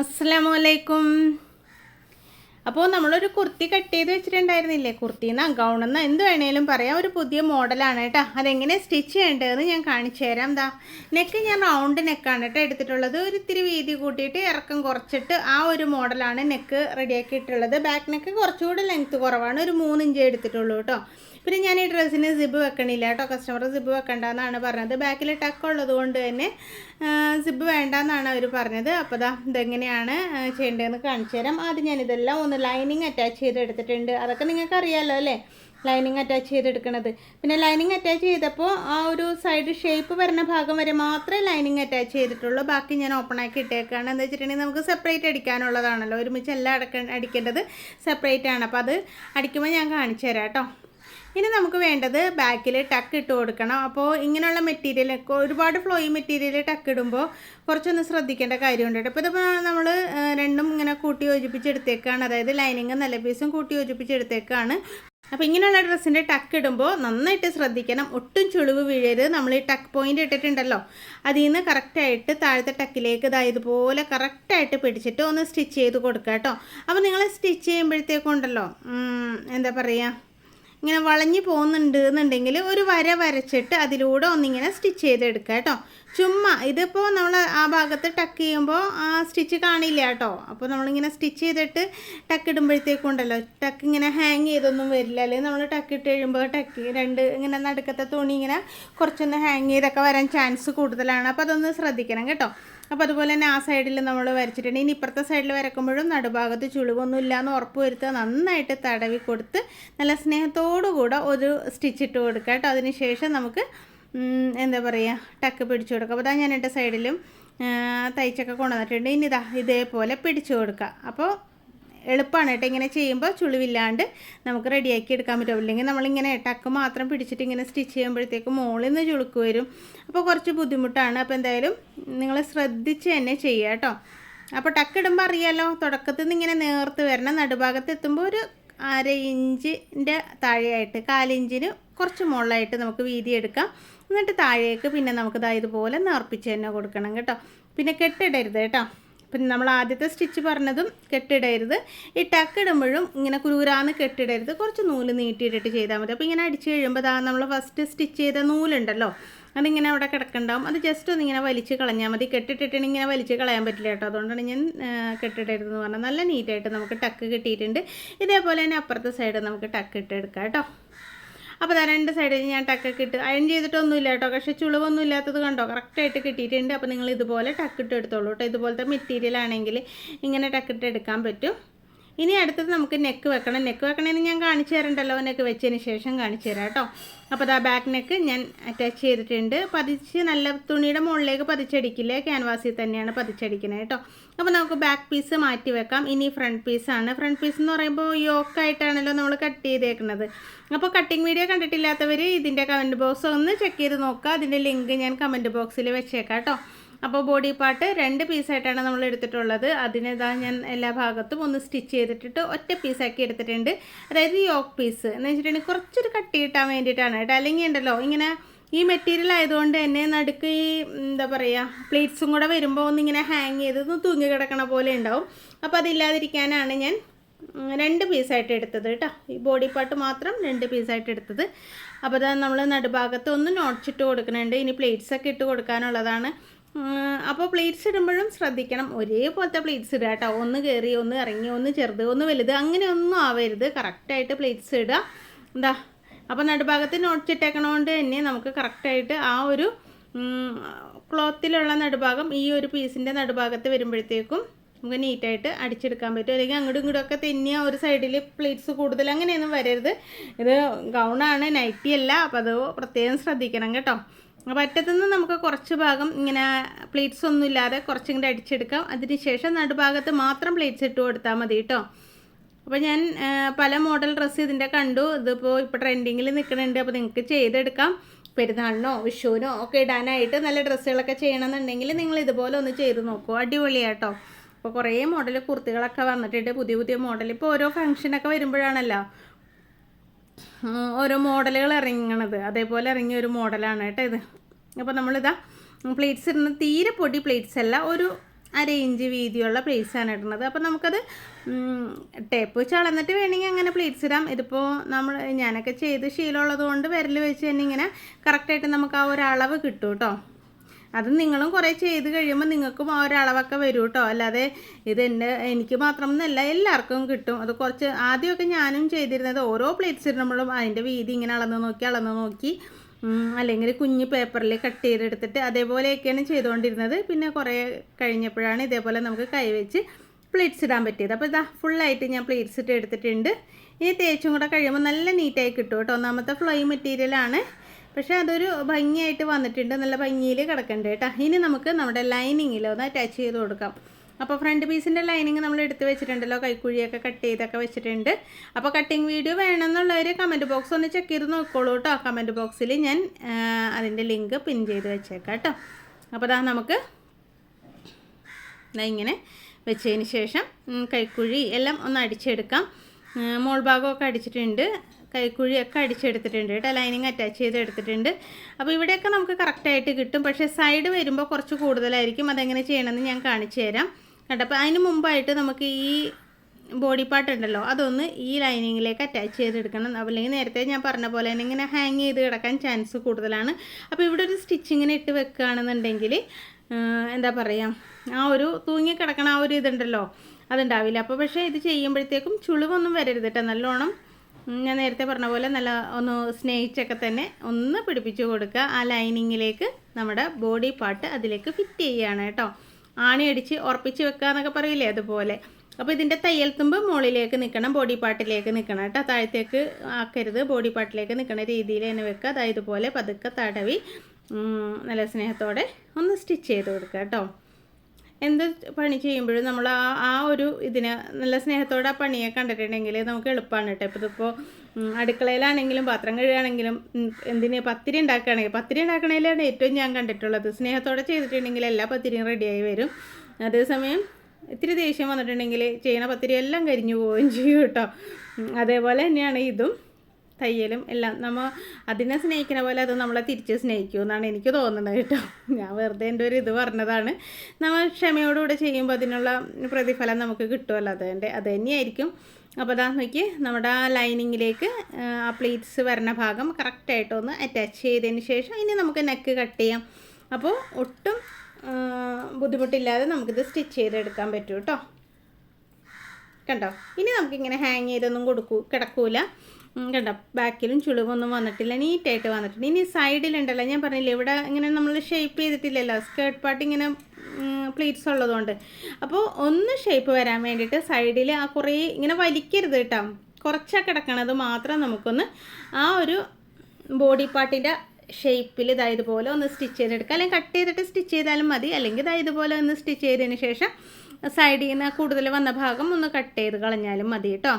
അസ്സലാമു അലൈക്കും അപ്പോൾ നമ്മളൊരു കുർത്തി കട്ട് ചെയ്ത് വെച്ചിട്ടുണ്ടായിരുന്നില്ലേ? കുർത്തിന്ന് ഗൗണെന്ന് എന്ത് വേണേലും പറയാം. ഒരു പുതിയ മോഡലാണ് കേട്ടോ. അതെങ്ങനെ സ്റ്റിച്ച് ചെയ്യേണ്ടതെന്ന് ഞാൻ കാണിച്ചു തരാം. എന്താ നെക്ക് ഞാൻ റൗണ്ട് നെക്കാണ് കേട്ടോ എടുത്തിട്ടുള്ളത്. ഒരു ഇത്തിരി വീതി കൂട്ടിയിട്ട് ഇറക്കം കുറച്ചിട്ട് ആ ഒരു മോഡലാണ് നെക്ക് റെഡിയാക്കിയിട്ടുള്ളത്. ബാക്ക് നെക്ക് കുറച്ചുകൂടി ലെങ്ത്ത് കുറവാണ്. ഒരു മൂന്നിഞ്ചേ എടുത്തിട്ടുള്ളൂ കേട്ടോ. പിന്നെ ഞാൻ ഈ ഡ്രസ്സിന് സിബ് വെക്കണില്ല കേട്ടോ. കസ്റ്റമർ സിബ് വെക്കണ്ടെന്നാണ് പറഞ്ഞത്. ബാക്കിൽ ടക്ക് ഉള്ളത് കൊണ്ട് തന്നെ സിബ് വേണ്ടെന്നാണ് അവർ പറഞ്ഞത്. അപ്പോൾ ദാ ഇതെങ്ങനെയാണ് ചെയ്യേണ്ടതെന്ന് കാണിച്ചു തരാം. ആദ്യം ഞാനിതെല്ലാം ഒന്ന് ലൈനിങ് അറ്റാച്ച് ചെയ്തെടുത്തിട്ടുണ്ട്. അതൊക്കെ നിങ്ങൾക്ക് അറിയാമല്ലോ അല്ലേ? ലൈനിങ് അറ്റാച്ച് ചെയ്തെടുക്കണത്. പിന്നെ ലൈനിങ് അറ്റാച്ച് ചെയ്തപ്പോൾ ആ ഒരു സൈഡ് ഷേപ്പ് വരുന്ന ഭാഗം വരെ മാത്രമേ ലൈനിങ് അറ്റാച്ച് ചെയ്തിട്ടുള്ളൂ. ബാക്കി ഞാൻ ഓപ്പൺ ആക്കി ഇട്ടേക്കാണ്. എന്താ വെച്ചിട്ടുണ്ടെങ്കിൽ നമുക്ക് സെപ്പറേറ്റ് അടിക്കാനുള്ളതാണല്ലോ. ഒരുമിച്ച് എല്ലാം അടക്ക അടിക്കേണ്ടത് സെപ്പറേറ്റ് ആണ്. അപ്പോൾ അത് അടിക്കുമ്പോൾ ഞാൻ കാണിച്ചു തരാം കേട്ടോ. ഇനി നമുക്ക് വേണ്ടത് ബാക്കിൽ ടക്ക് ഇട്ട് കൊടുക്കണം. അപ്പോൾ ഇങ്ങനെയുള്ള മെറ്റീരിയൽ ഒരുപാട് ഫ്ലോയി മെറ്റീരിയൽ ടക്ക് ഇടുമ്പോൾ കുറച്ചൊന്ന് ശ്രദ്ധിക്കേണ്ട കാര്യമുണ്ട്. അപ്പോൾ ഇതിപ്പോൾ നമ്മൾ രണ്ടും ഇങ്ങനെ കൂട്ടി യോജിപ്പിച്ചെടുത്തേക്കാണ്. അതായത് ലൈനിങ് നല്ല പീസും കൂട്ടി യോജിപ്പിച്ചെടുത്തേക്കാണ്. അപ്പോൾ ഇങ്ങനെയുള്ള ഡ്രസ്സിന്റെ ടക്ക് ഇടുമ്പോൾ നന്നായിട്ട് ശ്രദ്ധിക്കണം. ഒട്ടും ചുളിവ് വീഴരുത്. നമ്മൾ ഈ ടക്ക് പോയിന്റ് ഇട്ടിട്ടുണ്ടല്ലോ? അതിൽ നിന്ന് കറക്റ്റായിട്ട് താഴത്തെ ടക്കിലേക്ക് ഇതാ ഇതുപോലെ കറക്റ്റായിട്ട് പിടിച്ചിട്ട് ഒന്ന് സ്റ്റിച്ച് ചെയ്ത് കൊടുക്കുക കേട്ടോ അപ്പോൾ നിങ്ങൾ സ്റ്റിച്ച് ചെയ്യുമ്പോഴത്തേക്കുണ്ടല്ലോ എന്താ പറയുക ഇങ്ങനെ വളഞ്ഞു പോകുന്നുണ്ട് എന്നുണ്ടെങ്കിൽ ഒരു വര വരച്ചിട്ട് അതിലൂടെ ഒന്നിങ്ങനെ സ്റ്റിച്ച് ചെയ്തെടുക്കുക കേട്ടോ. ചുമ്മാ ഇതിപ്പോൾ നമ്മൾ ആ ഭാഗത്ത് ടക്ക് ചെയ്യുമ്പോൾ ആ സ്റ്റിച്ച് കാണില്ല കേട്ടോ. അപ്പോൾ നമ്മളിങ്ങനെ സ്റ്റിച്ച് ചെയ്തിട്ട് ടക്ക് ഇടുമ്പോഴത്തേക്കും ഉണ്ടല്ലോ ടക്ക് ഇങ്ങനെ ഹാങ് ചെയ്തൊന്നും വരില്ല. അല്ലെങ്കിൽ നമ്മൾ ടക്ക് ഇട്ട് കഴിയുമ്പോൾ ടക്ക് രണ്ട് ഇങ്ങനെ നടുക്കത്തെ തുണി ഇങ്ങനെ കുറച്ചൊന്ന് ഹാങ് ചെയ്തൊക്കെ വരാൻ ചാൻസ് കൂടുതലാണ്. അപ്പോൾ അതൊന്ന് ശ്രദ്ധിക്കണം കേട്ടോ. അപ്പോൾ അതുപോലെ തന്നെ ആ സൈഡിൽ നമ്മൾ വരച്ചിട്ടുണ്ട്. ഇനി ഇപ്പുറത്തെ സൈഡിൽ വരക്കുമ്പോഴും നടുഭാഗത്ത് ചുളിവൊന്നും ഇല്ലാന്ന് ഉറപ്പ് വരുത്തുക നന്നായിട്ട് തടവി കൊടുത്ത് നല്ല സ്നേഹത്തോടു കൂടെ ഒരു സ്റ്റിച്ച് ഇട്ട് കൊടുക്കുക കേട്ടോ. അതിന് ശേഷം നമുക്ക് എന്താ പറയുക ടക്ക് പിടിച്ചു കൊടുക്കുക അപ്പോൾ ഞാൻ എന്റെ സൈഡിലും തയ്ച്ചൊക്കെ കൊണ്ടുവന്നിട്ടുണ്ട്. ഇനി ഇതാ ഇതേപോലെ പിടിച്ചു കൊടുക്കുക. അപ്പോൾ എളുപ്പമാണ് കേട്ടോ. ഇങ്ങനെ ചെയ്യുമ്പോൾ ചുളിവില്ലാണ്ട് നമുക്ക് റെഡിയാക്കി എടുക്കാൻ പറ്റും. ഇല്ലെങ്കിൽ നമ്മളിങ്ങനെ ടക്ക് മാത്രം പിടിച്ചിട്ട് ഇങ്ങനെ സ്റ്റിച്ച് ചെയ്യുമ്പോഴത്തേക്ക് മുകളിൽ നിന്ന് ചുളുക്ക് വരും. അപ്പോൾ കുറച്ച് ബുദ്ധിമുട്ടാണ്. അപ്പോൾ എന്തായാലും നിങ്ങൾ ശ്രദ്ധിച്ച് തന്നെ ചെയ്യുക കേട്ടോ. അപ്പോൾ ടക്ക് ഇടുമ്പോൾ അറിയാമല്ലോ തുടക്കത്തിൽ നിന്ന് ഇങ്ങനെ നേർത്ത് വരണം. നടുഭാഗത്ത് എത്തുമ്പോൾ ഒരു അര ഇഞ്ചിന്റെ താഴെയായിട്ട് കാലിഞ്ചിന് കുറച്ച് മുകളിലായിട്ട് നമുക്ക് വീതി എടുക്കാം. എന്നിട്ട് താഴേക്ക് പിന്നെ നമുക്ക് ദാ ഇതുപോലെ നേർപ്പിച്ച് തന്നെ കൊടുക്കണം കേട്ടോ. പിന്നെ കെട്ടിടരുത് കേട്ടോ. പിന്നെ നമ്മൾ ആദ്യത്തെ സ്റ്റിച്ച് പറഞ്ഞതും കെട്ടിടരുത്. ഈ ടക്ക് ഇടുമ്പോഴും ഇങ്ങനെ കുരൂരാന്ന് കെട്ടിടരുത്. കുറച്ച് നൂൽ നീട്ടിയിട്ടിട്ട് ചെയ്താൽ മതി. അപ്പോൾ ഇങ്ങനെ അടിച്ച് കഴിയുമ്പോൾ ദാ നമ്മൾ ഫസ്റ്റ് സ്റ്റിച്ച് ചെയ്ത നൂലുണ്ടല്ലോ. അതിങ്ങനെ അവിടെ കിടക്കണ്ടാവും അത് ജസ്റ്റ് ഒന്ന് ഇങ്ങനെ വലിച്ച് കളഞ്ഞാൽ മതി. കെട്ടിട്ടിട്ട് ഇങ്ങനെ വലിച്ച് കളയാൻ പറ്റില്ല കേട്ടോ. അതുകൊണ്ടാണ് ഞാൻ കെട്ടിടരുതെന്ന് പറഞ്ഞാൽ നല്ല നീറ്റായിട്ട് നമുക്ക് ടക്ക് കിട്ടിയിട്ടുണ്ട്. ഇതേപോലെ തന്നെ അപ്പുറത്തെ സൈഡ് നമുക്ക് ടക്ക് ഇട്ടെടുക്കാം കേട്ടോ. അപ്പോൾ അതാ രണ്ട് സൈഡിൽ ഞാൻ ടക്കൊക്കെ ഇട്ട് അയൺ ചെയ്തിട്ടൊന്നുമില്ല കേട്ടോ. പക്ഷേ ചുളിവൊന്നും ഇല്ലാത്തത് കണ്ടോ കറക്റ്റായിട്ട് കിട്ടിയിട്ടുണ്ട്. അപ്പോൾ നിങ്ങൾ ഇതുപോലെ ടക്കിട്ട് എടുത്തോളൂ കേട്ടോ. ഇതുപോലത്തെ മെറ്റീരിയൽ ആണെങ്കിൽ ഇങ്ങനെ ടക്കിട്ട് എടുക്കാൻ പറ്റും. ഇനി അടുത്തത് നമുക്ക് നെക്ക് വെക്കണം. നെക്ക് വെക്കണമെന്ന് ഞാൻ കാണിച്ചു തരണ്ടല്ലോ. നെക്ക് വെച്ചതിന് ശേഷം കാണിച്ചു തരാം കേട്ടോ. അപ്പോൾ ദാ ബാക്ക് നെക്ക് ഞാൻ അറ്റാച്ച് ചെയ്തിട്ടുണ്ട്. പതിച്ച് നല്ല തുണിയുടെ മുകളിലേക്ക് പതിച്ചടിക്കില്ല? ക്യാൻവാസിൽ തന്നെയാണ് പതിച്ചടിക്കുന്നത് കേട്ടോ അപ്പോൾ നമുക്ക് ബാക്ക് പീസ് മാറ്റി വെക്കാം. ഇനി ഫ്രണ്ട് പീസാണ് ഫ്രണ്ട് പീസ് എന്ന് പറയുമ്പോൾ യോക്കായിട്ടാണല്ലോ നമ്മൾ കട്ട് ചെയ്തേക്കുന്നത് അപ്പോൾ കട്ടിങ് വീഡിയോ കണ്ടിട്ടില്ലാത്തവർ ഇതിന്റെ കമന്റ് ബോക്സ് ഒന്ന് ചെക്ക് ചെയ്ത് നോക്കുക അതിന്റെ ലിങ്ക് ഞാൻ കമന്റ് ബോക്സിൽ വെച്ചേക്കാം കേട്ടോ അപ്പോൾ ബോഡി പാർട്ട് രണ്ട് പീസായിട്ടാണ് നമ്മൾ എടുത്തിട്ടുള്ളത്. അതിനിതാ ഞാൻ എല്ലാ ഭാഗത്തും ഒന്ന് സ്റ്റിച്ച് ചെയ്തിട്ടിട്ട് ഒറ്റ പീസാക്കി എടുത്തിട്ടുണ്ട്. അതായത് യോക്ക് പീസ് എന്ന് വെച്ചിട്ടുണ്ടെങ്കിൽ കുറച്ചൊരു കട്ടി കിട്ടാൻ വേണ്ടിയിട്ടാണ് കേട്ടോ. അല്ലെങ്കിൽ ഉണ്ടല്ലോ ഇങ്ങനെ ഈ മെറ്റീരിയൽ ആയതുകൊണ്ട് തന്നെ നടുക്ക് ഈ എന്താ പറയുക പ്ലേറ്റ്സും കൂടെ വരുമ്പോൾ ഒന്നിങ്ങനെ ഹാങ് ഒന്ന് തൂങ്ങി കിടക്കണ പോലെ ഉണ്ടാവും. അപ്പോൾ അതില്ലാതിരിക്കാനാണ് ഞാൻ രണ്ട് പീസായിട്ട് എടുത്തത് കേട്ടോ. ഈ ബോഡി പാർട്ട് മാത്രം രണ്ട് പീസായിട്ട് എടുത്തത്. അപ്പോൾ അത് നമ്മൾ നടുഭാഗത്ത് ഒന്ന് നോട്ടിച്ചിട്ട് കൊടുക്കുന്നുണ്ട്. ഇനി പ്ലേറ്റ്സൊക്കെ ഇട്ട് കൊടുക്കാനുള്ളതാണ്. അപ്പോൾ പ്ലേറ്റ്സ് ഇടുമ്പോഴും ശ്രദ്ധിക്കണം. ഒരേപോലത്തെ പ്ലേറ്റ്സ് ഇടുക കേട്ടോ ഒന്ന് കയറി ഒന്ന് ഇറങ്ങി ഒന്ന് ചെറുത് ഒന്ന് വലുത്. അങ്ങനെ ഒന്നും ആവരുത് കറക്റ്റായിട്ട് പ്ലേറ്റ്സ് ഇടുക എന്താ? അപ്പോൾ നടുഭാഗത്ത് നോട്ട്സ് ഇട്ടേക്കണോണ്ട് തന്നെ നമുക്ക് കറക്റ്റായിട്ട് ആ ഒരു ക്ലോത്തിലുള്ള നടുഭാഗം ഈ ഒരു പീസിന്റെ നടുഭാഗത്ത് വരുമ്പോഴത്തേക്കും നമുക്ക് നീറ്റായിട്ട് അടിച്ചെടുക്കാൻ പറ്റും. അല്ലെങ്കിൽ അങ്ങോട്ടും ഇങ്ങോട്ടും ഒക്കെ തെന്നിയ ഒരു സൈഡിൽ പ്ലേറ്റ്സ് കൂടുതൽ അങ്ങനെയൊന്നും വരരുത്. ഇത് ഗൗണാണ് നൈറ്റി അല്ല. അപ്പോൾ അത് പ്രത്യേകം ശ്രദ്ധിക്കണം കേട്ടോ. അപ്പോൾ അറ്റത്തുനിന്ന് നമുക്ക് കുറച്ച് ഭാഗം ഇങ്ങനെ പ്ലേറ്റ്സ് ഒന്നും ഇല്ലാതെ കുറച്ചിങ്ങോട്ട് അടിച്ചെടുക്കാം. അതിന് ശേഷം നടുഭാഗത്ത് മാത്രം പ്ലേറ്റ്സ് ഇട്ട് കൊടുത്താൽ മതി കേട്ടോ അപ്പോൾ ഞാൻ പല മോഡൽ ഡ്രസ്സ് ഇതിന്റെ കണ്ടു. ഇതിപ്പോൾ ഇപ്പോൾ ട്രെൻഡിങ്ങിൽ നിൽക്കുന്നുണ്ട് അപ്പോൾ നിങ്ങൾക്ക് ചെയ്തെടുക്കാം. പെരുന്നാളിനോ വിഷുവിനോ ഒക്കെ ഇടാനായിട്ട് നല്ല ഡ്രസ്സുകളൊക്കെ ചെയ്യണമെന്നുണ്ടെങ്കിൽ നിങ്ങൾ ഇതുപോലെ ഒന്ന് ചെയ്ത് നോക്കൂ. അടിപൊളിയാട്ടോ അപ്പോൾ കുറേ മോഡൽ കുർത്തികളൊക്കെ വന്നിട്ടുണ്ട്. പുതിയ പുതിയ മോഡൽ ഇപ്പോൾ ഓരോ ഫംഗ്ഷനൊക്കെ വരുമ്പോഴാണല്ലോ ഓരോ മോഡലുകൾ ഇറങ്ങണത്. അതേപോലെ ഇറങ്ങിയ ഒരു മോഡലാണ് കേട്ടോ ഇത്. അപ്പോൾ നമ്മളിതാ പ്ലേറ്റ്സ് ഇടുന്ന തീരെ പൊടി പ്ലേറ്റ്സ് അല്ല ഒരു അര ഇഞ്ച് വീതിയുള്ള പ്ലേറ്റ്സാണ് ഇടുന്നത്. അപ്പോൾ നമുക്കത് ടേപ്പ് വെച്ച് അളന്നിട്ട് വേണമെങ്കിൽ അങ്ങനെ പ്ലേറ്റ്സ് ഇടാം. ഇതിപ്പോൾ നമ്മൾ ഞാനൊക്കെ ചെയ്ത് ശീലമുള്ളത് കൊണ്ട് വിരൽ വെച്ച് തന്നെ ഇങ്ങനെ കറക്റ്റായിട്ട് നമുക്ക് ആ ഒരളവ് കിട്ടും കേട്ടോ അത് നിങ്ങളും കുറേ ചെയ്ത് കഴിയുമ്പോൾ നിങ്ങൾക്കും ആ ഒരളവൊക്കെ വരും കേട്ടോ അല്ലാതെ ഇത് എന്റെ എനിക്ക് മാത്രം എന്നല്ല എല്ലാവർക്കും കിട്ടും. അത് കുറച്ച് ആദ്യമൊക്കെ ഞാനും ചെയ്തിരുന്നത് ഓരോ പ്ലേറ്റ്സ് ഇടുമ്പോഴും അതിന്റെ വീതി ഇങ്ങനെ അളന്ന് നോക്കി അളന്ന് നോക്കി അല്ലെങ്കിൽ കുഞ്ഞ് പേപ്പറിൽ കട്ട് ചെയ്തെടുത്തിട്ട് അതേപോലെയൊക്കെയാണ് ചെയ്തുകൊണ്ടിരുന്നത്. പിന്നെ കുറേ കഴിഞ്ഞപ്പോഴാണ് ഇതേപോലെ നമുക്ക് കൈവച്ച് പ്ലേറ്റ്സ് ഇടാൻ പറ്റിയത്. അപ്പോൾ ഇതാ ഫുള്ളായിട്ട് ഞാൻ പ്ലേറ്റ്സ് ഇട്ട് എടുത്തിട്ടുണ്ട്. ഇനി തേച്ചും കൂടെ കഴിയുമ്പോൾ നല്ല നീറ്റായി കിട്ടും കേട്ടോ. ഒന്നാമത്തെ ഫ്ലൈ മെറ്റീരിയലാണ് പക്ഷേ അതൊരു ഭംഗിയായിട്ട് വന്നിട്ടുണ്ട്. നല്ല ഭംഗിയിൽ കിടക്കണ്ട കേട്ടോ. ഇനി നമുക്ക് നമ്മുടെ ലൈനിങ്ങിൽ ഒന്ന് അറ്റാച്ച് ചെയ്ത് കൊടുക്കാം. അപ്പോൾ ഫ്രണ്ട് പീസിന്റെ ലൈനിങ് നമ്മൾ എടുത്ത് വെച്ചിട്ടുണ്ടല്ലോ. കൈക്കുഴിയൊക്കെ കട്ട് ചെയ്തൊക്കെ വെച്ചിട്ടുണ്ട്. അപ്പോൾ കട്ടിങ് വീഡിയോ വേണമെന്നുള്ളവർ കമന്റ് ബോക്സ് ഒന്ന് ചെക്ക് ചെയ്ത് നോക്കോളൂ കേട്ടോ കമന്റ് ബോക്സിൽ ഞാൻ അതിന്റെ ലിങ്ക് പിൻ ചെയ്ത് വെച്ചേക്കാം കേട്ടോ അപ്പോൾ അതാ നമുക്ക് ഇങ്ങനെ വെച്ചതിന് ശേഷം കൈക്കുഴി എല്ലാം ഒന്ന് അടിച്ചെടുക്കാം. മോൾ ഭാഗമൊക്കെ അടിച്ചിട്ടുണ്ട്. കൈക്കുഴിയൊക്കെ അടിച്ചെടുത്തിട്ടുണ്ട് കേട്ടോ ലൈനിങ് അറ്റാച്ച് ചെയ്ത് എടുത്തിട്ടുണ്ട്. അപ്പോൾ ഇവിടെയൊക്കെ നമുക്ക് കറക്റ്റായിട്ട് കിട്ടും. പക്ഷേ സൈഡ് വരുമ്പോൾ കുറച്ച് കൂടുതലായിരിക്കും. അതെങ്ങനെ ചെയ്യണമെന്ന് ഞാൻ കാണിച്ചു തരാം. കേട്ടോ അപ്പോൾ അതിന് മുമ്പായിട്ട് നമുക്ക് ഈ ബോഡി പാർട്ട് ഉണ്ടല്ലോ അതൊന്ന് ഈ ലൈനിങ്ങിലേക്ക് അറ്റാച്ച് ചെയ്തെടുക്കണം. അല്ലെങ്കിൽ നേരത്തെ ഞാൻ പറഞ്ഞ പോലെ തന്നെ ഇങ്ങനെ ഹാങ് ചെയ്ത് കിടക്കാൻ ചാൻസ് കൂടുതലാണ്. അപ്പോൾ ഇവിടെ ഒരു സ്റ്റിച്ചിങ്ങിന് ഇട്ട് വെക്കുകയാണെന്നുണ്ടെങ്കിൽ എന്താ പറയുക ആ ഒരു തൂങ്ങി കിടക്കണ ആ ഒരു ഇതുണ്ടല്ലോ അതുണ്ടാവില്ല. അപ്പോൾ പക്ഷേ ഇത് ചെയ്യുമ്പോഴത്തേക്കും ചുളിവൊന്നും വരരുത് കേട്ടോ നല്ലോണം ഞാൻ നേരത്തെ പറഞ്ഞ പോലെ നല്ല ഒന്ന് സ്നേഹിച്ചൊക്കെ തന്നെ ഒന്ന് പിടിപ്പിച്ച് കൊടുക്കുക. ആ ലൈനിങ്ങിലേക്ക് നമ്മുടെ ബോഡി പാർട്ട് അതിലേക്ക് ഫിറ്റ് ചെയ്യുകയാണ് കേട്ടോ ആണി അടിച്ച് ഉറപ്പിച്ച് വെക്കുക എന്നൊക്കെ പറയില്ലേ അതുപോലെ. അപ്പോൾ ഇതിന്റെ തയ്യൽ തുമ്പ് മുകളിലേക്ക് നിൽക്കണം ബോഡി പാർട്ടിലേക്ക് നിൽക്കണം കേട്ടോ. താഴത്തേക്ക് ആക്കരുത് ബോഡി പാർട്ടിലേക്ക് നിൽക്കുന്ന രീതിയിൽ തന്നെ വെക്കുക. അതായത് ഇതുപോലെ പതുക്കെ തടവി നല്ല സ്നേഹത്തോടെ ഒന്ന് സ്റ്റിച്ച് ചെയ്ത് കൊടുക്കുക കേട്ടോ. എന്ത് പണി ചെയ്യുമ്പോഴും നമ്മൾ ആ ആ ഒരു ഇതിനെ നല്ല സ്നേഹത്തോടെ ആ പണിയെ കണ്ടിട്ടുണ്ടെങ്കിൽ നമുക്ക് എളുപ്പമാണ് കേട്ടോ. ഇപ്പോൾ ഇതിപ്പോൾ അടുക്കളയിലാണെങ്കിലും പാത്രം കഴുകുകയാണെങ്കിലും എന്തിന് പത്തിരി ഉണ്ടാക്കുകയാണെങ്കിൽ പത്തിരി ഉണ്ടാക്കണേലാണ് ഏറ്റവും ഞാൻ കണ്ടിട്ടുള്ളത്. സ്നേഹത്തോടെ ചെയ്തിട്ടുണ്ടെങ്കിൽ എല്ലാ പത്തിരിയും റെഡിയായി വരും. അതേസമയം ഇത്തിരി ദേഷ്യം വന്നിട്ടുണ്ടെങ്കിൽ ചെയ്യണ പത്തിരി എല്ലാം കരിഞ്ഞു പോവുകയും ചെയ്യും കേട്ടോ. അതേപോലെ തന്നെയാണ് ഇതും. തയ്യലും എല്ലാം. നമ്മൾ അതിനെ സ്നേഹിക്കുന്ന പോലെ അത് നമ്മളെ തിരിച്ച് സ്നേഹിക്കൂ എന്നാണ് എനിക്ക് തോന്നുന്നത് കേട്ടോ. ഞാൻ വെറുതെ എന്റെ ഒരു ഇത് പറഞ്ഞതാണ്. നമ്മൾ ക്ഷമയോടുകൂടെ ചെയ്യുമ്പോൾ അതിനുള്ള പ്രതിഫലം നമുക്ക് കിട്ടുമല്ലോ. അതെ അത് തന്നെയായിരിക്കും. അപ്പോൾ അതാ നോക്കി നമ്മുടെ ആ ലൈനിങ്ങിലേക്ക് ആ പ്ലേറ്റ്സ് വരുന്ന ഭാഗം കറക്റ്റായിട്ടൊന്ന് അറ്റാച്ച് ചെയ്തതിന് ശേഷം ഇനി നമുക്ക് നെക്ക് കട്ട് ചെയ്യാം. അപ്പോൾ ഒട്ടും ബുദ്ധിമുട്ടില്ലാതെ നമുക്കിത് സ്റ്റിച്ച് ചെയ്തെടുക്കാൻ പറ്റും കേട്ടോ. കണ്ടോ? ഇനി നമുക്കിങ്ങനെ ഹാങ് ചെയ്തൊന്നും കൊടുക്കൂ കിടക്കൂല. കണ്ടോ? ബാക്കിലും ചുളിവൊന്നും വന്നിട്ടില്ല നീറ്റായിട്ട് വന്നിട്ടുണ്ട്. ഇനി സൈഡിലുണ്ടല്ലോ ഞാൻ പറഞ്ഞില്ല ഇവിടെ ഇങ്ങനെ നമ്മൾ ഷേപ്പ് ചെയ്തിട്ടില്ലല്ലോ സ്കേർട്ട് പാർട്ട് ഇങ്ങനെ പ്ലീറ്റ്സ് ഉള്ളതുകൊണ്ട്. അപ്പോൾ ഒന്ന് ഷേപ്പ് വരാൻ വേണ്ടിയിട്ട് സൈഡിൽ ആ കുറേ ഇങ്ങനെ വലിക്കരുത് കേട്ടോ. കുറച്ചാണ് കിടക്കണത് മാത്രം നമുക്കൊന്ന് ആ ഒരു ബോഡി പാർട്ടിന്റെ ഷേപ്പിൽ ഇതായതുപോലെ ഒന്ന് സ്റ്റിച്ച് ചെയ്തെടുക്കുക അല്ലെങ്കിൽ കട്ട് ചെയ്തിട്ട് സ്റ്റിച്ച് ചെയ്താലും മതി. അല്ലെങ്കിൽ ഇതായതുപോലെ ഒന്ന് സ്റ്റിച്ച് ചെയ്തതിന് ശേഷം സൈഡിൽ നിന്ന് കൂടുതൽ വന്ന ഭാഗം ഒന്ന് കട്ട് ചെയ്ത് കളഞ്ഞാലും മതി കേട്ടോ.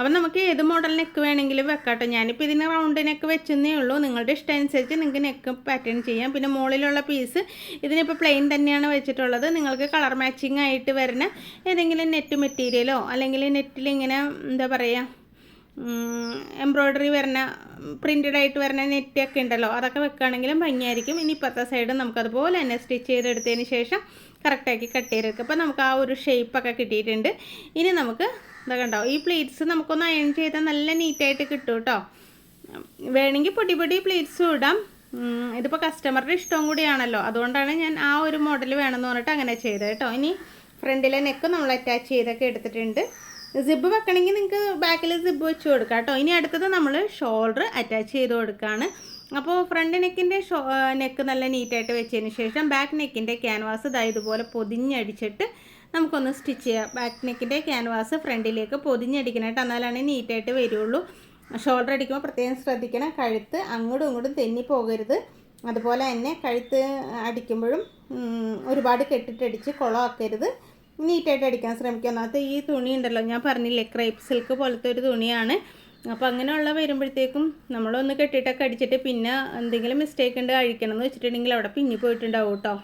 അപ്പം നമുക്ക് ഏത് മോഡൽ നെക്ക് വേണമെങ്കിലും വെക്കാട്ടോ. ഞാനിപ്പോൾ ഇതിന് റൗണ്ട് നെക്ക് വെച്ചെന്നേ ഉള്ളൂ. നിങ്ങളുടെ ഇഷ്ടം അനുസരിച്ച് നിങ്ങൾക്ക് നെക്ക് പാറ്റേൺ ചെയ്യാം. പിന്നെ മുകളിലുള്ള പീസ് ഇതിനിപ്പോൾ പ്ലെയിൻ തന്നെയാണ് വെച്ചിട്ടുള്ളത്. നിങ്ങൾക്ക് കളർ മാച്ചിങ് ആയിട്ട് വരുന്ന ഏതെങ്കിലും നെറ്റ് മെറ്റീരിയലോ അല്ലെങ്കിൽ നെറ്റിൽ ഇങ്ങനെ എന്താ പറയുക എംബ്രോയ്ഡറി വരുന്ന പ്രിന്റഡ് ആയിട്ട് വരുന്ന നെറ്റൊക്കെ ഉണ്ടല്ലോ അതൊക്കെ വെക്കുകയാണെങ്കിലും ഭംഗിയായിരിക്കും. ഇനി ഇപ്പോഴത്തെ സൈഡ് നമുക്കതുപോലെ തന്നെ സ്റ്റിച്ച് ചെയ്തെടുത്തതിന് ശേഷം കറക്റ്റാക്കി കട്ട് ചെയ്തെടുക്കുക. അപ്പോൾ നമുക്ക് ആ ഒരു ഷേപ്പൊക്കെ കിട്ടിയിട്ടുണ്ട്. ഇനി നമുക്ക് ഇതൊക്കെ ഉണ്ടാവും ഈ പ്ലേറ്റ്സ് നമുക്കൊന്ന് അയൺ ചെയ്താൽ നല്ല നീറ്റായിട്ട് കിട്ടും കേട്ടോ വേണമെങ്കിൽ പൊടി പൊടി പ്ലേറ്റ്സും ഇടാം. ഇതിപ്പോൾ കസ്റ്റമറുടെ ഇഷ്ടവും കൂടിയാണല്ലോ. അതുകൊണ്ടാണ് ഞാൻ ആ ഒരു മോഡൽ വേണമെന്ന് പറഞ്ഞിട്ട് അങ്ങനെ ചെയ്തത് കേട്ടോ ഇനി ഫ്രണ്ടിലെ നെക്ക് നമ്മൾ അറ്റാച്ച് ചെയ്തൊക്കെ എടുത്തിട്ടുണ്ട്. സിബ് വെക്കണമെങ്കിൽ നിങ്ങൾക്ക് ബാക്കിൽ സിബ് വെച്ച് കൊടുക്കാം കേട്ടോ. ഇനി അടുത്തത് നമ്മൾ ഷോൾഡർ അറ്റാച്ച് ചെയ്ത് കൊടുക്കുകയാണ്. അപ്പോൾ ഫ്രണ്ട് നെക്കിന്റെ നെക്ക് നല്ല നീറ്റായിട്ട് വെച്ചതിന് ശേഷം ബാക്ക് നെക്കിന്റെ ക്യാൻവാസ് ഇതാ ഇതുപോലെ പൊതിഞ്ഞടിച്ചിട്ട് നമുക്കൊന്ന് സ്റ്റിച്ച് ചെയ്യാം. ബാക്ക് നെക്കിന്റെ ക്യാൻവാസ് ഫ്രണ്ടിലേക്ക് പൊതിഞ്ഞടിക്കണമായിട്ട് എന്നാലാണ് നീറ്റായിട്ട് വരുള്ളൂ. ഷോൾഡർ അടിക്കുമ്പോൾ പ്രത്യേകം ശ്രദ്ധിക്കണം. കഴുത്ത് അങ്ങോട്ടും ഇങ്ങോട്ടും തെന്നി പോകരുത്. അതുപോലെ തന്നെ കഴുത്ത് അടിക്കുമ്പോഴും ഒരുപാട് കെട്ടിട്ടടിച്ച് കുളമാക്കരുത്. നീറ്റായിട്ട് അടിക്കാൻ ശ്രമിക്കുക ഒന്നാമത്തെ ഈ തുണി ഉണ്ടല്ലോ ഞാൻ പറഞ്ഞില്ലേ ക്രൈപ്പ് സിൽക്ക് പോലത്തെ ഒരു തുണിയാണ്. അപ്പോൾ അങ്ങനെയുള്ള വരുമ്പോഴത്തേക്കും നമ്മളൊന്ന് കെട്ടിയിട്ടൊക്കെ അടിച്ചിട്ട് പിന്നെ എന്തെങ്കിലും മിസ്റ്റേക്ക് ഉണ്ട് അഴിക്കണം എന്ന് വെച്ചിട്ടുണ്ടെങ്കിൽ അവിടെ പിന്നി പോയിട്ടുണ്ടാവും കേട്ടോ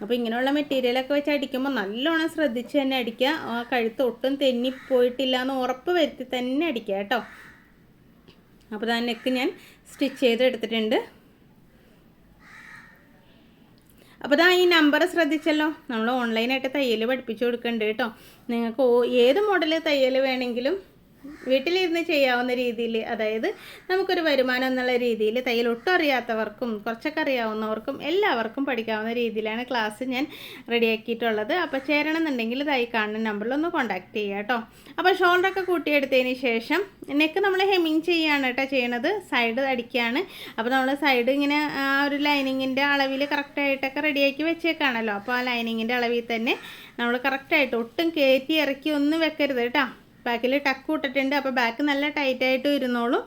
അപ്പോൾ ഇങ്ങനെയുള്ള മെറ്റീരിയലൊക്കെ വെച്ച് അടിക്കുമ്പോൾ നല്ലോണം ശ്രദ്ധിച്ച് തന്നെ അടിക്കുക. ആ കഴുത്ത് ഒട്ടും തെന്നി പോയിട്ടില്ല എന്ന് ഉറപ്പ് വരുത്തി തന്നെ അടിക്കുക കേട്ടോ അപ്പോൾ ആ നെക്ക് ഞാൻ സ്റ്റിച്ച് ചെയ്ത് എടുത്തിട്ടുണ്ട്. അപ്പോൾ ഇതാ ഈ നമ്പർ ശ്രദ്ധിച്ചല്ലോ. നമ്മൾ ഓൺലൈനായിട്ട് തയ്യൽ പഠിപ്പിച്ചു കൊടുക്കുന്നുണ്ട് കേട്ടോ. നിങ്ങൾക്ക് ഏത് മോഡൽ തയ്യൽ വേണമെങ്കിലും വീട്ടിലിരുന്ന് ചെയ്യാവുന്ന രീതിയിൽ അതായത് നമുക്കൊരു വരുമാനം എന്നുള്ള രീതിയിൽ തയ്യൽ ഒട്ടും അറിയാത്തവർക്കും കുറച്ചൊക്കെ അറിയാവുന്നവർക്കും എല്ലാവർക്കും പഠിക്കാവുന്ന രീതിയിലാണ് ക്ലാസ് ഞാൻ റെഡിയാക്കിയിട്ടുള്ളത്. അപ്പോൾ ചേരണം എന്നുണ്ടെങ്കിൽ ഇതായി കാണുന്ന നമ്പറിൽ ഒന്ന് കോൺടാക്ട് ചെയ്യുക കേട്ടോ അപ്പോൾ ഷോൾഡറൊക്കെ കൂട്ടിയെടുത്തതിന് ശേഷം നെക്ക് നമ്മൾ ഹെമ്മിങ് ചെയ്യാണ് കേട്ടോ ചെയ്യണത്. സൈഡ് അടിക്കുകയാണ് അപ്പോൾ നമ്മൾ സൈഡ് ഇങ്ങനെ ആ ഒരു ലൈനിങ്ങിന്റെ അളവിൽ കറക്റ്റായിട്ടൊക്കെ റെഡിയാക്കി വെച്ചേക്കാണല്ലോ. അപ്പോൾ ആ ലൈനിങ്ങിന്റെ അളവിൽ തന്നെ നമ്മൾ കറക്റ്റായിട്ട് ഒട്ടും കയറ്റി ഇറക്കി ഒന്നും വെക്കരുത് കേട്ടോ ബാക്കിൽ ടക്ക് ഇട്ടിട്ടുണ്ട്. അപ്പോൾ ബാക്ക് നല്ല ടൈറ്റായിട്ട് ഇരുന്നോളും.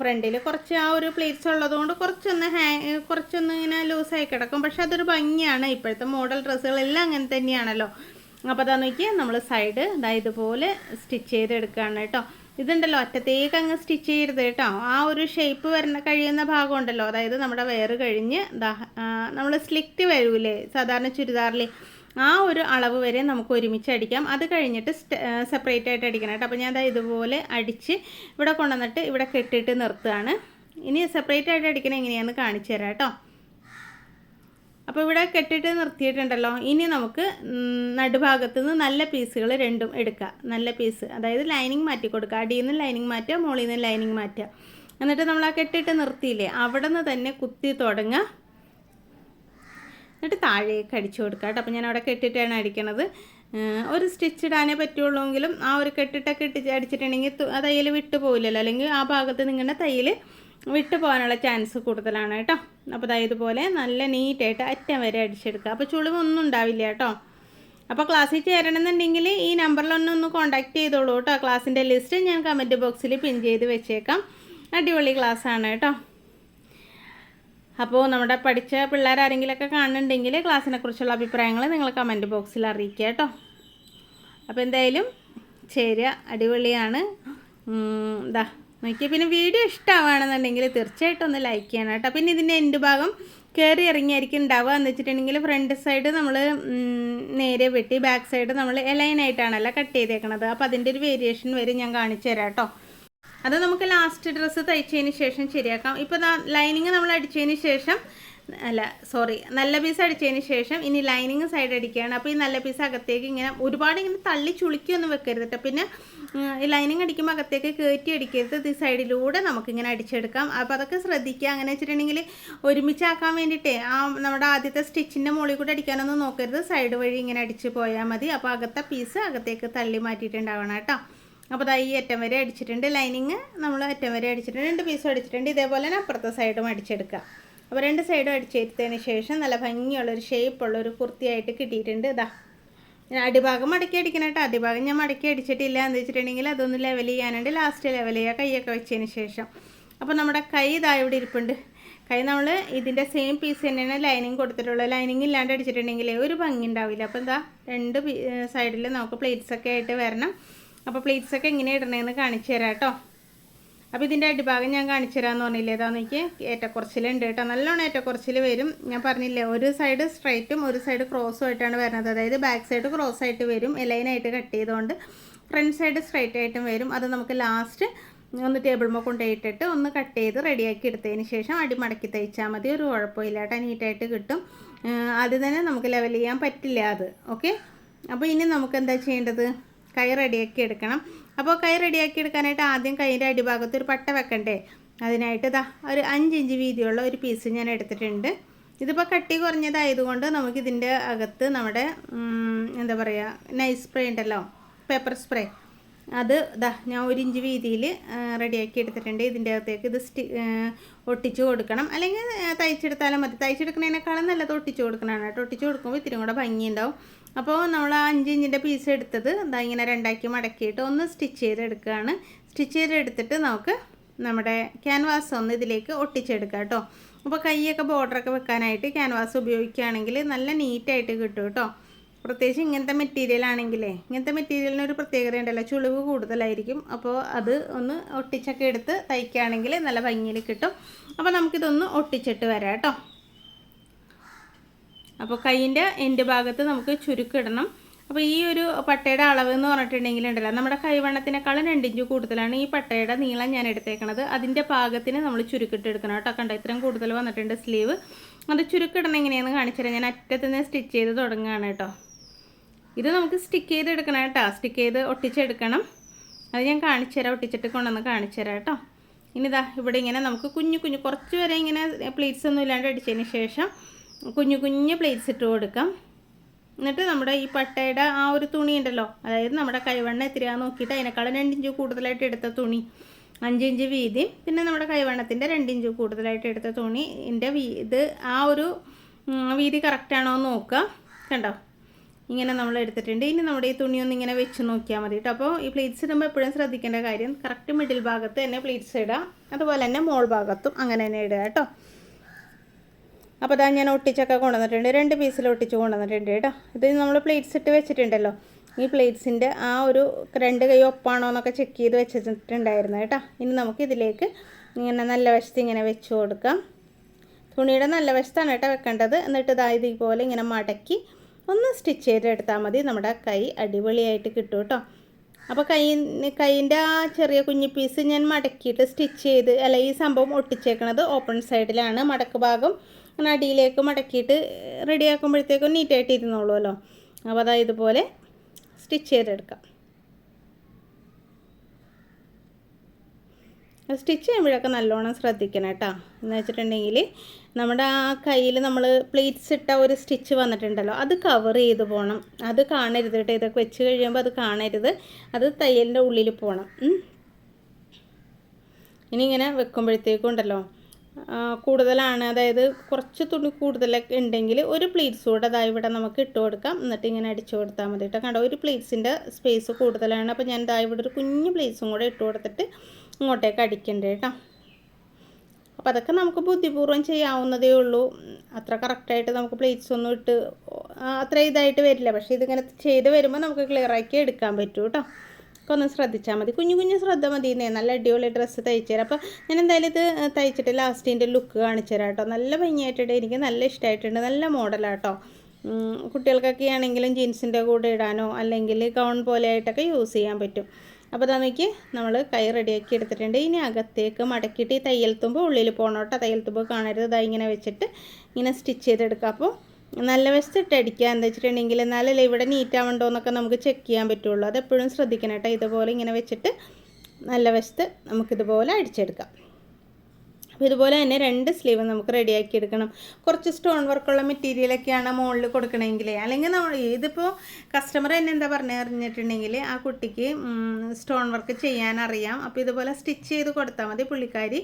ഫ്രണ്ടിൽ കുറച്ച് ആ ഒരു പ്ലേറ്റ്സ് ഉള്ളതുകൊണ്ട് കുറച്ചൊന്ന് ഹാങ് കുറച്ചൊന്ന് ഇങ്ങനെ ലൂസായി കിടക്കും. പക്ഷെ അതൊരു ഭംഗിയാണ്. ഇപ്പോഴത്തെ മോഡൽ ഡ്രസ്സുകളെല്ലാം അങ്ങനെ തന്നെയാണല്ലോ. അപ്പോൾ അതാ നോക്കി നമ്മൾ സൈഡ് ഇതാ ഇതുപോലെ സ്റ്റിച്ച് ചെയ്തെടുക്കുകയാണ് കേട്ടോ. ഇതുണ്ടല്ലോ ഒറ്റത്തേക്ക് അങ്ങ് സ്റ്റിച്ച് ചെയ്യരുത് കേട്ടോ. ആ ഒരു ഷേപ്പ് വരണ കഴിയുന്ന ഭാഗം ഉണ്ടല്ലോ. അതായത് നമ്മുടെ വെയർ കഴിഞ്ഞ് നമ്മൾ സ്ലിക്റ്റ് വരൂലേ? സാധാരണ ചുരിദാറിൽ ആ ഒരു അളവ് വരെ നമുക്ക് ഒരുമിച്ച് അടിക്കാം. അത് കഴിഞ്ഞിട്ട് സെപ്പറേറ്റ് ആയിട്ട് അടിക്കണം കേട്ടോ. അപ്പോൾ ഞാൻ ദാ ഇതുപോലെ അടിച്ച് ഇവിടെ കൊണ്ടുവന്നിട്ട് ഇവിടെ കെട്ടിയിട്ട് നിർത്തുകയാണ്. ഇനി സെപ്പറേറ്റ് ആയിട്ട് അടിക്കണം എങ്ങനെയാണെന്ന് കാണിച്ചു തരാം കേട്ടോ. അപ്പോൾ ഇവിടെ കെട്ടിയിട്ട് നിർത്തിയിട്ടുണ്ടല്ലോ. ഇനി നമുക്ക് നടുഭാഗത്തു നിന്ന് നല്ല പീസുകൾ രണ്ടും എടുക്കുക നല്ല പീസ്. അതായത് ലൈനിങ് മാറ്റി കൊടുക്കുക അടിയിൽ നിന്ന് ലൈനിങ് മാറ്റുക മുകളിൽ നിന്ന് ലൈനിങ് മാറ്റുക. എന്നിട്ട് നമ്മൾ ആ കെട്ടിയിട്ട് നിർത്തിയില്ലേ അവിടെ നിന്ന് തന്നെ കുത്തി തുടങ്ങുക. എന്നിട്ട് താഴേക്ക് അടിച്ചു കൊടുക്കുക കേട്ടോ. അപ്പോൾ ഞാൻ അവിടെ കെട്ടിട്ടാണ് അടിക്കണത്. ഒരു സ്റ്റിച്ച് ഇടാനേ പറ്റുള്ളൂവെങ്കിലും ആ ഒരു കെട്ടിട്ടൊക്കെ ഇട്ട് അടിച്ചിട്ടുണ്ടെങ്കിൽ ആ തയ്യൽ വിട്ടു പോകില്ലല്ലോ അല്ലെങ്കിൽ ആ ഭാഗത്ത് നിങ്ങളുടെ തയ്യൽ വിട്ടു പോകാനുള്ള ചാൻസ് കൂടുതലാണ് കേട്ടോ. അപ്പോൾ ദാ നല്ല നീറ്റായിട്ട് അറ്റം വരെ അടിച്ചെടുക്കുക. അപ്പോൾ ചുളിവൊന്നും ഉണ്ടാവില്ല കേട്ടോ. അപ്പോൾ ക്ലാസ്സിൽ ചേരണമെന്നുണ്ടെങ്കിൽ ഈ നമ്പറിലൊന്ന് ഒന്ന് കോൺടാക്ട് ചെയ്തോളൂ കേട്ടോ. ക്ലാസ്സിന്റെ ലിസ്റ്റ് ഞാൻ കമന്റ് ബോക്സിൽ പിൻ ചെയ്ത് വെച്ചേക്കാം. അടിപൊളി ക്ലാസ്സാണ് കേട്ടോ. അപ്പോൾ നമ്മുടെ പഠിച്ച പിള്ളേർ ആരെങ്കിലുമൊക്കെ കാണുന്നുണ്ടെങ്കിൽ ക്ലാസ്സിനെ കുറിച്ചുള്ള അഭിപ്രായങ്ങൾ നിങ്ങൾ കമന്റ് ബോക്സിൽ അറിയിക്കുക കേട്ടോ. അപ്പോൾ എന്തായാലും ചേരുക. അടിപൊളിയാണ്. എന്താ നോക്കിയാൽ പിന്നെ വീഡിയോ ഇഷ്ടമാവുകയാണെന്നുണ്ടെങ്കിൽ തീർച്ചയായിട്ടും ഒന്ന് ലൈക്ക് ചെയ്യണം കേട്ടോ. പിന്നെ ഇതിന്റെ എന്റെ ഭാഗം കയറി ഇറങ്ങിയായിരിക്കും ഉണ്ടാവുക എന്ന് വെച്ചിട്ടുണ്ടെങ്കിൽ ഫ്രണ്ട് സൈഡ് നമ്മൾ നേരെ വെട്ടി ബാക്ക് സൈഡ് നമ്മൾ എലൈനായിട്ടാണല്ലോ കട്ട് ചെയ്തേക്കണത്. അപ്പോൾ അതിന്റെ ഒരു വേരിയേഷൻ വരെ ഞാൻ കാണിച്ചു തരാം കേട്ടോ. അത് നമുക്ക് ലാസ്റ്റ് ഡ്രസ്സ് തയ്ച്ചതിന് ശേഷം ശരിയാക്കാം. ഇപ്പോൾ ലൈനിങ് നമ്മൾ അടിച്ചതിന് ശേഷം അല്ല സോറി നല്ല പീസ് അടിച്ചതിന് ശേഷം ഇനി ലൈനിങ് സൈഡ് അടിക്കുകയാണ്. അപ്പോൾ ഈ നല്ല പീസ് അകത്തേക്ക് ഇങ്ങനെ ഒരുപാട് ഇങ്ങനെ തള്ളി ചുളിക്കൊന്നും വെക്കരുത് കേട്ടോ പിന്നെ ഈ ലൈനിങ് അടിക്കുമ്പോൾ അകത്തേക്ക് കയറ്റി അടിക്കരുത്. ഈ സൈഡിലൂടെ നമുക്കിങ്ങനെ അടിച്ചെടുക്കാം. അപ്പോൾ അതൊക്കെ ശ്രദ്ധിക്കുക. അങ്ങനെ വെച്ചിട്ടുണ്ടെങ്കിൽ ഒരുമിച്ചാക്കാൻ വേണ്ടിയിട്ടേ ആ നമ്മുടെ ആദ്യത്തെ സ്റ്റിച്ചിന്റെ മുകളിൽ കൂടെ അടിക്കാനൊന്നും നോക്കരുത്. സൈഡ് വഴി ഇങ്ങനെ അടിച്ച് പോയാൽ മതി. അപ്പോൾ അകത്തെ പീസ് അകത്തേക്ക് തള്ളി മാറ്റിയിട്ടുണ്ടാവണം കേട്ടോ. അപ്പോൾ ദാ ഈ അറ്റം വരെ അടിച്ചിട്ടുണ്ട്. ലൈനിങ് നമ്മൾ അറ്റം വരെ അടിച്ചിട്ടുണ്ട്. രണ്ട് പീസും അടിച്ചിട്ടുണ്ട്. ഇതേപോലെ തന്നെ അപ്പുറത്തെ സൈഡും അടിച്ചെടുക്കുക. അപ്പോൾ രണ്ട് സൈഡും അടിച്ചെടുത്തതിന് ശേഷം നല്ല ഭംഗിയുള്ളൊരു ഷേപ്പുള്ളൊരു കുർത്തിയായിട്ട് കിട്ടിയിട്ടുണ്ട് ഇതാ ഞാൻ അടിഭാഗം മടക്കി അടിക്കണം കേട്ടോ. അടിഭാഗം ഞാൻ മടക്കി അടിച്ചിട്ടില്ല എന്ന് വെച്ചിട്ടുണ്ടെങ്കിൽ അതൊന്ന് ലെവൽ ചെയ്യാനുണ്ട്. ലാസ്റ്റ് ലെവൽ ചെയ്യുക കൈയൊക്കെ വെച്ചതിന് ശേഷം. അപ്പോൾ നമ്മുടെ കൈ ഇതാ ഇവിടെ ഇരിപ്പുണ്ട്. കൈ നമ്മൾ ഇതിന്റെ സെയിം പീസ് തന്നെയാണ് ലൈനിങ് കൊടുത്തിട്ടുള്ളത്. ലൈനിങ് ഇല്ലാണ്ട് അടിച്ചിട്ടുണ്ടെങ്കിൽ ഒരു ഭംഗി ഉണ്ടാവില്ല. അപ്പോൾ എന്താ രണ്ട് സൈഡിൽ നമുക്ക് പ്ലേറ്റ്സൊക്കെ ആയിട്ട് വരണം. അപ്പോൾ പ്ലേറ്റ്സ് ഒക്കെ എങ്ങനെ ഇടണേന്ന് കാണിച്ചു തരാം കേട്ടോ. അപ്പോൾ ഇതിന്റെ അടിഭാഗം ഞാൻ കാണിച്ചു തരാമെന്ന് പറഞ്ഞില്ലേ? ഇതാ നോക്കി ഏറ്റക്കുറച്ചിലുണ്ട് കേട്ടോ. നല്ലോണം ഏറ്റക്കുറച്ചിൽ വരും. ഞാൻ പറഞ്ഞില്ലേ ഒരു സൈഡ് സ്ട്രൈറ്റും ഒരു സൈഡ് ക്രോസും ആയിട്ടാണ് വരുന്നത്. അതായത് ബാക്ക് സൈഡ് ക്രോസ് ആയിട്ട് വരും. എലൈനായിട്ട് കട്ട് ചെയ്തുകൊണ്ട് ഫ്രണ്ട് സൈഡ് സ്ട്രൈറ്റ് ആയിട്ടും വരും. അത് നമുക്ക് ലാസ്റ്റ് ഒന്ന് ടേബിൾമോ കൊണ്ടുപോയിട്ടിട്ട് ഒന്ന് കട്ട് ചെയ്ത് റെഡിയാക്കി എടുത്തതിന് ശേഷം അടി മടക്കി തയ്ച്ചാൽ മതി. ഒരു കുഴപ്പമില്ല കേട്ടോ. നീറ്റായിട്ട് കിട്ടും. ആദ്യം തന്നെ നമുക്ക് ലെവൽ ചെയ്യാൻ പറ്റില്ല അത്. ഓക്കെ അപ്പോൾ ഇനി നമുക്ക് എന്താ ചെയ്യേണ്ടത്? കൈ റെഡിയാക്കി എടുക്കണം. അപ്പോൾ കൈ റെഡിയാക്കി എടുക്കാനായിട്ട് ആദ്യം കൈന്റെ അടിഭാഗത്ത് ഒരു പട്ട വെക്കണ്ടേ? അതിനായിട്ട് ഇതാ ഒരു ഇഞ്ച് വീതിയുള്ള ഒരു പീസ് ഞാൻ എടുത്തിട്ടുണ്ട്. ഇതിപ്പോൾ കട്ടി കുറഞ്ഞതായതുകൊണ്ട് നമുക്കിതിന്റെ അകത്ത് നമ്മുടെ എന്താ പറയുക നൈസ് സ്പ്രേ ഉണ്ടല്ലോ പേപ്പർ സ്പ്രേ അത് ഇതാ ഞാൻ ഒരു ഇഞ്ച് വീതിയിൽ റെഡിയാക്കി എടുത്തിട്ടുണ്ട്. ഇതിന്റെ അകത്തേക്ക് ഇത് സ്റ്റി ഒട്ടിച്ച് കൊടുക്കണം. അല്ലെങ്കിൽ തയ്ച്ചെടുത്താലും മതി. തയ്ച്ചെടുക്കുന്നതിനേക്കാളും നല്ലത് ഒട്ടിച്ച് കൊടുക്കണം കേട്ടോ. ഒട്ടിച്ച് കൊടുക്കുമ്പോൾ ഇത്തിരി കൂടെ ഭംഗിയുണ്ടാവും അപ്പോൾ നമ്മൾ ആ അഞ്ച് ഇഞ്ചിന്റെ പീസ് എടുത്തത് ഇതാ ഇങ്ങനെ രണ്ടാക്കി മടക്കിയിട്ട് ഒന്ന് സ്റ്റിച്ച് ചെയ്തെടുക്കുകയാണ്. സ്റ്റിച്ച് ചെയ്തെടുത്തിട്ട് നമുക്ക് നമ്മുടെ ക്യാൻവാസ് ഒന്ന് ഇതിലേക്ക് ഒട്ടിച്ചെടുക്കാം കേട്ടോ. അപ്പോൾ കൈയൊക്കെ ബോർഡറൊക്കെ വെക്കാനായിട്ട് ക്യാൻവാസ് ഉപയോഗിക്കുകയാണെങ്കിൽ നല്ല നീറ്റായിട്ട് കിട്ടും കേട്ടോ. പ്രത്യേകിച്ച് ഇങ്ങനത്തെ മെറ്റീരിയൽ ആണെങ്കിലേ ഇങ്ങനത്തെ മെറ്റീരിയലിന് ഒരു പ്രത്യേകത ഉണ്ടല്ലോ. ചുളിവ് കൂടുതലായിരിക്കും. അപ്പോൾ അത് ഒന്ന് ഒട്ടിച്ചൊക്കെ എടുത്ത് തയ്ക്കുകയാണെങ്കിൽ നല്ല ഭംഗിയിൽ കിട്ടും. അപ്പോൾ നമുക്കിതൊന്ന് ഒട്ടിച്ചിട്ട് വരാം കേട്ടോ. അപ്പോൾ കൈയിന്റെ എൻഡ് ഭാഗത്ത് നമുക്ക് ചുരുക്കിടണം. അപ്പോൾ ഈ ഒരു പട്ടയുടെ അളവ് എന്ന് പറഞ്ഞിട്ടുണ്ടെങ്കിൽ ഉണ്ടല്ലോ നമ്മുടെ കൈവണ്ണത്തിനേക്കാളും രണ്ടിഞ്ച് കൂടുതലാണ് ഈ പട്ടയുടെ നീളം ഞാൻ എടുത്തേക്കണത്. അതിന്റെ പാകത്തിന് നമ്മൾ ചുരുക്കിട്ട് എടുക്കണം കേട്ടോ. കണ്ടോ ഇത്രയും കൂടുതൽ വന്നിട്ടുണ്ട് സ്ലീവ്. അത് ചുരുക്കിടണം എങ്ങനെയാണെന്ന് കാണിച്ചുതരാം. ഞാൻ അറ്റത്തുനിന്ന് സ്റ്റിച്ച് ചെയ്ത് തുടങ്ങുകയാണ് കേട്ടോ. ഇത് നമുക്ക് സ്റ്റിക്ക് ചെയ്ത് എടുക്കണം കേട്ടോ. സ്റ്റിക്ക് ചെയ്ത് ഒട്ടിച്ചെടുക്കണം. അത് ഞാൻ കാണിച്ചു തരാം. ഒട്ടിച്ചിട്ട് കൊണ്ടുവന്ന് കാണിച്ചു തരാം കേട്ടോ. ഇനി ഇതാ ഇവിടെ ഇങ്ങനെ നമുക്ക് കുഞ്ഞു കുഞ്ഞു കുറച്ച് വരെ ഇങ്ങനെ പ്ലേറ്റ്സ് ഒന്നും ഇല്ലാണ്ട് അടിച്ചതിന് ശേഷം കുഞ്ഞു കുഞ്ഞു പ്ലേറ്റ്സ് ഇട്ട് കൊടുക്കാം. എന്നിട്ട് നമ്മുടെ ഈ പട്ടയുടെ ആ ഒരു തുണി ഉണ്ടല്ലോ. അതായത് നമ്മുടെ കൈവണ്ണ എത്രയാണെന്ന് നോക്കിയിട്ട് അതിനേക്കാളും രണ്ടിഞ്ച് കൂടുതലായിട്ട് എടുത്ത തുണി. അഞ്ചിഞ്ച് വീതി. പിന്നെ നമ്മുടെ കൈവണ്ണത്തിന്റെ രണ്ടിഞ്ച് കൂടുതലായിട്ട് എടുത്ത തുണി. എന്റെ വീ ഇത് ആ ഒരു വീതി കറക്റ്റാണോ എന്ന് നോക്കുക. കണ്ടോ? ഇങ്ങനെ നമ്മൾ എടുത്തിട്ടുണ്ട്. ഇനി നമ്മുടെ ഈ തുണി ഒന്ന് ഇങ്ങനെ വെച്ച് നോക്കിയാൽ മതി കേട്ടോ അപ്പോൾ ഈ പ്ലേറ്റ്സ് ഇടുമ്പോൾ എപ്പോഴും ശ്രദ്ധിക്കേണ്ട കാര്യം കറക്റ്റ് മിഡിൽ ഭാഗത്ത് തന്നെ പ്ലേറ്റ്സ് ഇടാം. അതുപോലെ തന്നെ മോൾ ഭാഗത്തും അങ്ങനെ തന്നെ ഇടുക കേട്ടോ അപ്പോൾ അതാ ഞാൻ ഒട്ടിച്ചൊക്കെ കൊണ്ടുവന്നിട്ടുണ്ട്. രണ്ട് പീസിൽ ഒട്ടിച്ച് കൊണ്ടുവന്നിട്ടുണ്ട് കേട്ടോ ഇത് നമ്മൾ പ്ലേറ്റ്സ് ഇട്ട് വെച്ചിട്ടുണ്ടല്ലോ. ഈ പ്ലേറ്റ്സിന്റെ ആ ഒരു രണ്ട് കൈ ഒപ്പാണോ എന്നൊക്കെ ചെക്ക് ചെയ്ത് വെച്ചിട്ടുണ്ടായിരുന്നു കേട്ടോ ഇനി നമുക്ക് ഇതിലേക്ക് ഇങ്ങനെ നല്ല വശത്ത് ഇങ്ങനെ വെച്ച് കൊടുക്കാം. തുണിയുടെ നല്ല വശത്താണ് കേട്ടോ വെക്കേണ്ടത്. എന്നിട്ട് ഇതാ ഇതുപോലെ ഇങ്ങനെ മടക്കി ഒന്ന് സ്റ്റിച്ച് ചെയ്തെടുത്താൽ മതി. നമ്മുടെ കൈ അടിപൊളിയായിട്ട് കിട്ടും കേട്ടോ. അപ്പോൾ കൈ കൈയിന്റെ ആ ചെറിയ കുഞ്ഞു പീസ് ഞാൻ മടക്കിയിട്ട് സ്റ്റിച്ച് ചെയ്ത് അല്ല ഈ സംഭവം ഒട്ടിച്ചേക്കണത് ഓപ്പൺ സൈഡിലാണ് മടക്ക് ഭാഗം അങ്ങനെ അടിയിലേക്ക് മടക്കിയിട്ട് റെഡിയാക്കുമ്പോഴത്തേക്കും നീറ്റായിട്ട് ഇരുന്നോളൂല്ലോ അപ്പോൾ അതാ ഇതുപോലെ സ്റ്റിച്ച് ചെയ്തെടുക്കാം. സ്റ്റിച്ച് ചെയ്യുമ്പോഴൊക്കെ നല്ലോണം ശ്രദ്ധിക്കണം കേട്ടോ. എന്ന് വെച്ചിട്ടുണ്ടെങ്കിൽ നമ്മുടെ ആ കയ്യിൽ നമ്മൾ പ്ലേറ്റ്സ് ഇട്ട ഒരു സ്റ്റിച്ച് വന്നിട്ടുണ്ടല്ലോ അത് കവർ ചെയ്ത് പോകണം. അത് കാണരുത് കേട്ടോ. ഇതൊക്കെ വെച്ച് കഴിയുമ്പോൾ അത് കാണരുത്. അത് തയ്യലിന്റെ ഉള്ളിൽ പോകണം. ഇനി ഇങ്ങനെ വെക്കുമ്പോഴത്തേക്കും ഉണ്ടല്ലോ കൂടുതലാണ്. അതായത് കുറച്ച് തുണി കൂടുതലൊക്കെ ഉണ്ടെങ്കിൽ ഒരു പ്ലേറ്റ്സ് കൂടെ അതായത് ഇവിടെ നമുക്ക് ഇട്ട് കൊടുക്കാം. എന്നിട്ട് ഇങ്ങനെ അടിച്ചു കൊടുത്താൽ മതി കേട്ടോ. കണ്ടോ ഒരു പ്ലേറ്റ്സിന്റെ സ്പേസ് കൂടുതലാണ്. അപ്പോൾ ഞാൻ ഇതാ ഇവിടെ ഒരു കുഞ്ഞു പ്ലേറ്റ്സും കൂടെ ഇട്ട് കൊടുത്തിട്ട് ഇങ്ങോട്ടേക്ക് അടിക്കണ്ടേ കേട്ടോ. അപ്പോൾ അതൊക്കെ നമുക്ക് ബുദ്ധിപൂർവം ചെയ്യാവുന്നതേ ഉള്ളൂ. അത്ര കറക്റ്റായിട്ട് നമുക്ക് പ്ലേറ്റ്സ് ഒന്നും ഇട്ട് അത്ര ഇതായിട്ട് വരില്ല. പക്ഷേ ഇതിങ്ങനെ ചെയ്ത് വരുമ്പോൾ നമുക്ക് ക്ലിയർ ആക്കി എടുക്കാൻ പറ്റും കേട്ടോ. ഒക്കെ ഒന്ന് ശ്രദ്ധിച്ചാൽ മതി. കുഞ്ഞു കുഞ്ഞു ശ്രദ്ധ മതി നല്ല അടിപൊളി ഡ്രസ്സ് തയ്ച്ചു തരാം. അപ്പോൾ ഞാൻ എന്തായാലും ഇത് തയ്ച്ചിട്ട് ലാസ്റ്റിന്റെ ലുക്ക് കാണിച്ചു തരാം കേട്ടോ. നല്ല ഭംഗിയായിട്ടുണ്ട്. എനിക്ക് നല്ല ഇഷ്ടമായിട്ടുണ്ട് നല്ല മോഡലാട്ടോ കേട്ടോ. കുട്ടികൾക്കൊക്കെ ആണെങ്കിലും ജീൻസിന്റെ കൂടെ ഇടാനോ അല്ലെങ്കിൽ ഗൗൺ പോലെ ആയിട്ടൊക്കെ യൂസ് ചെയ്യാൻ പറ്റും. അപ്പോൾ നമുക്ക് നമ്മൾ കൈ റെഡിയാക്കി എടുത്തിട്ടുണ്ട്. ഇനി അകത്തേക്ക് മടക്കിയിട്ട് ഈ തയ്യൽ തുമ്പ് ഉള്ളിൽ പോകണം കേട്ടോ. തയ്യൽ തുമ്പ് കാണരുത്. ഇതാ ഇങ്ങനെ വെച്ചിട്ട് ഇങ്ങനെ സ്റ്റിച്ച് ചെയ്തെടുക്കുക അപ്പോൾ നല്ല വശത്തിട്ട് അടിക്കുക. എന്താ വെച്ചിട്ടുണ്ടെങ്കിൽ എന്നാലല്ലേ ഇവിടെ നീറ്റ് ആവണ്ടോ എന്നൊക്കെ നമുക്ക് ചെക്ക് ചെയ്യാൻ പറ്റുള്ളൂ. അതെപ്പോഴും ശ്രദ്ധിക്കണം കേട്ടോ. ഇതുപോലെ ഇങ്ങനെ വെച്ചിട്ട് നല്ല വശത്ത് നമുക്കിതുപോലെ അടിച്ചെടുക്കാം. അപ്പോൾ ഇതുപോലെ തന്നെ രണ്ട് സ്ലീവ് നമുക്ക് റെഡിയാക്കി എടുക്കണം. കുറച്ച് സ്റ്റോൺ വർക്കുള്ള മെറ്റീരിയലൊക്കെയാണ് മുകളിൽ കൊടുക്കണമെങ്കിൽ അല്ലെങ്കിൽ നമ്മൾ ഇതിപ്പോൾ കസ്റ്റമർ തന്നെ എന്താ പറഞ്ഞു അറിഞ്ഞിട്ടുണ്ടെങ്കിൽ ആ കുട്ടിക്ക് സ്റ്റോൺ വർക്ക് ചെയ്യാൻ അറിയാം. അപ്പോൾ ഇതുപോലെ സ്റ്റിച്ച് ചെയ്ത് കൊടുത്താൽ മതി പുള്ളിക്കാരി.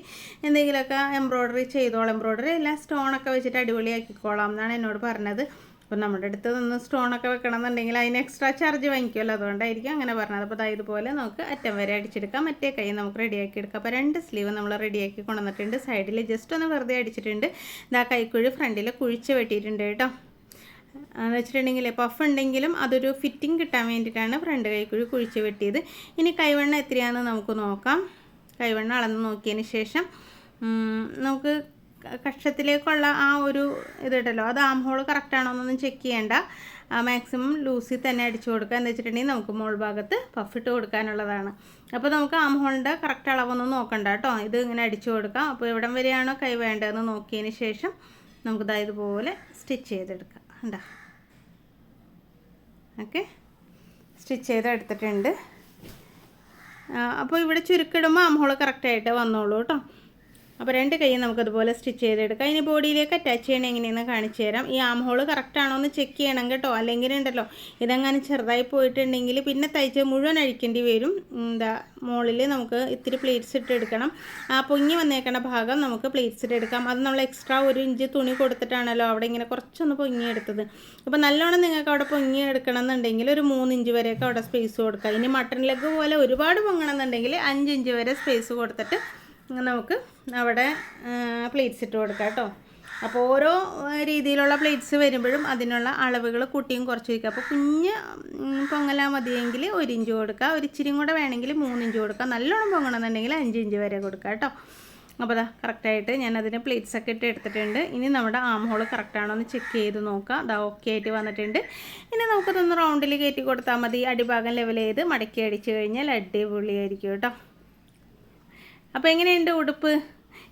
എന്തെങ്കിലുമൊക്കെ എംബ്രോയ്ഡറി ചെയ്തോളാം. എംബ്രോയ്ഡറി എല്ലാം സ്റ്റോണൊക്കെ വെച്ചിട്ട് അടിപൊളിയാക്കിക്കോളാം എന്നാണ് എന്നോട് പറഞ്ഞത്. അപ്പോൾ നമ്മുടെ അടുത്ത് നിന്ന് സ്റ്റോണൊക്കെ വെക്കണം എന്നുണ്ടെങ്കിൽ അതിന് എക്സ്ട്രാ ചാർജ് വാങ്ങിക്കുമല്ലോ. അതുകൊണ്ടായിരിക്കും അങ്ങനെ പറഞ്ഞത്. അപ്പോൾ ദാ ഇതുപോലെ നമുക്ക് അറ്റം വരെ അടിച്ചെടുക്കാം. മറ്റേ കൈ നമുക്ക് റെഡിയാക്കി എടുക്കാം. അപ്പോൾ രണ്ട് സ്ലീവ് നമ്മൾ റെഡിയാക്കി കൊണ്ടുവന്നിട്ടുണ്ട്. സൈഡിൽ ജസ്റ്റ് ഒന്ന് വെറുതെ അടിച്ചിട്ടുണ്ട്. ഇതാ കൈക്കുഴി ഫ്രണ്ടിൽ കുഴിച്ച് വെട്ടിയിട്ടുണ്ട് കേട്ടോ. എന്ന് വെച്ചിട്ടുണ്ടെങ്കിൽ പഫ് ഉണ്ടെങ്കിലും അതൊരു ഫിറ്റിംഗ് കിട്ടാൻ വേണ്ടിയിട്ടാണ് ഫ്രണ്ട് കൈക്കുഴി കുഴിച്ച് വെട്ടിയത്. ഇനി കൈവെണ്ണ എത്രയാണെന്ന് നമുക്ക് നോക്കാം. കൈവെണ്ണ അളന്ന് നോക്കിയതിന് ശേഷം നമുക്ക് കക്ഷത്തിലേക്കുള്ള ആ ഒരു ഇതുണ്ടല്ലോ അത് ആം ഹോൾ കറക്റ്റാണോ എന്നൊന്നും ചെക്ക് ചെയ്യേണ്ട. മാക്സിമം ലൂസിൽ തന്നെ അടിച്ചു കൊടുക്കുക. എന്ന് വെച്ചിട്ടുണ്ടെങ്കിൽ നമുക്ക് മോൾ ഭാഗത്ത് പഫിട്ട് കൊടുക്കാനുള്ളതാണ്. അപ്പോൾ നമുക്ക് ആം ഹോളിന്റെ കറക്റ്റ് അളവൊന്നും നോക്കണ്ട കേട്ടോ. ഇത് ഇങ്ങനെ അടിച്ചു കൊടുക്കാം. അപ്പോൾ എവിടം വരെയാണോ കൈ വേണ്ടതെന്ന് നോക്കിയതിന് ശേഷം നമുക്ക് നമുക്കിതാ ഇതുപോലെ സ്റ്റിച്ച് ചെയ്തെടുക്കാം. കണ്ടോ? ഓക്കെ. സ്റ്റിച്ച് ചെയ്തെടുത്തിട്ടുണ്ട്. അപ്പോൾ ഇവിടെ ചുരുക്കിടുമ്പോൾ ആം ഹോൾ കറക്റ്റായിട്ട് വന്നോളൂ കേട്ടോ. അപ്പോൾ രണ്ട് കൈയും നമുക്കതുപോലെ സ്റ്റിച്ച് ചെയ്തെടുക്കാം. ഇനി ബോഡിയിലേക്ക് അറ്റാച്ച് ചെയ്യണം എങ്ങനെയെന്ന് കാണിച്ചു തരാം. ഈ ആം ഹോൾ കറക്റ്റാണോ എന്ന് ചെക്ക് ചെയ്യണം കേട്ടോ. അല്ലെങ്കിൽ ഉണ്ടല്ലോ ഇതങ്ങനെ ചെറുതായി പോയിട്ടുണ്ടെങ്കിൽ പിന്നെ തയ്ച്ച് മുഴുവൻ അഴിക്കേണ്ടി വരും. എന്താ മുകളിൽ നമുക്ക് ഇത്തിരി പ്ലേറ്റ്സ് ഇട്ട് എടുക്കണം. ആ പൊങ്ങി വന്നേക്കണ ഭാഗം നമുക്ക് പ്ലേറ്റ്സ് ഇട്ട് എടുക്കാം. അത് നമ്മൾ എക്സ്ട്രാ ഒരു ഇഞ്ച് തുണി കൊടുത്തിട്ടാണല്ലോ അവിടെ ഇങ്ങനെ കുറച്ചൊന്ന് പൊങ്ങിയെടുത്തത്. അപ്പോൾ നല്ലോണം നിങ്ങൾക്ക് അവിടെ പൊങ്ങി എടുക്കണം എന്നുണ്ടെങ്കിൽ ഒരു മൂന്ന് ഇഞ്ച് വരെയൊക്കെ അവിടെ സ്പേസ് കൊടുക്കുക ഇനി മട്ടൺ ലെഗ് പോലെ ഒരുപാട് പൊങ്ങണം എന്നുണ്ടെങ്കിൽ ഇഞ്ച് വരെ സ്പേസ് കൊടുത്തിട്ട് നമുക്ക് അവിടെ പ്ലേറ്റ്സ് ഇട്ട് കൊടുക്കാം കേട്ടോ. അപ്പോൾ ഓരോ രീതിയിലുള്ള പ്ലേറ്റ്സ് വരുമ്പോഴും അതിനുള്ള അളവുകൾ കൂട്ടിയും കുറച്ച് വയ്ക്കുക അപ്പോൾ കുഞ്ഞ് പൊങ്ങലാ മതിയെങ്കിൽ ഒരു ഇഞ്ച് കൊടുക്കുക ഒരു ഇച്ചിരിയും കൂടെ വേണമെങ്കിൽ മൂന്ന് ഇഞ്ച് കൊടുക്കുക നല്ലോണം പൊങ്ങണമെന്നുണ്ടെങ്കിൽ അഞ്ച് ഇഞ്ച് വരെ കൊടുക്കുക കേട്ടോ. അപ്പോൾ അതാ കറക്റ്റായിട്ട് ഞാൻ അതിന് പ്ലേറ്റ്സ് ഒക്കെ ഇട്ട് എടുത്തിട്ടുണ്ട്. ഇനി നമ്മുടെ ആം ഹോൾ കറക്റ്റാണോ എന്ന് ചെക്ക് ചെയ്ത് നോക്കാം. അതാ ഓക്കെ ആയിട്ട് വന്നിട്ടുണ്ട്. ഇനി നമുക്കതൊന്ന് റൗണ്ടിൽ കയറ്റി കൊടുത്താൽ മതി. അടിഭാഗം ലെവൽ ചെയ്ത് മടക്കി അടിച്ചു കഴിഞ്ഞാൽ അടിപൊളിയായിരിക്കും കേട്ടോ. അപ്പോൾ എങ്ങനെയുണ്ട് ഉടുപ്പ്?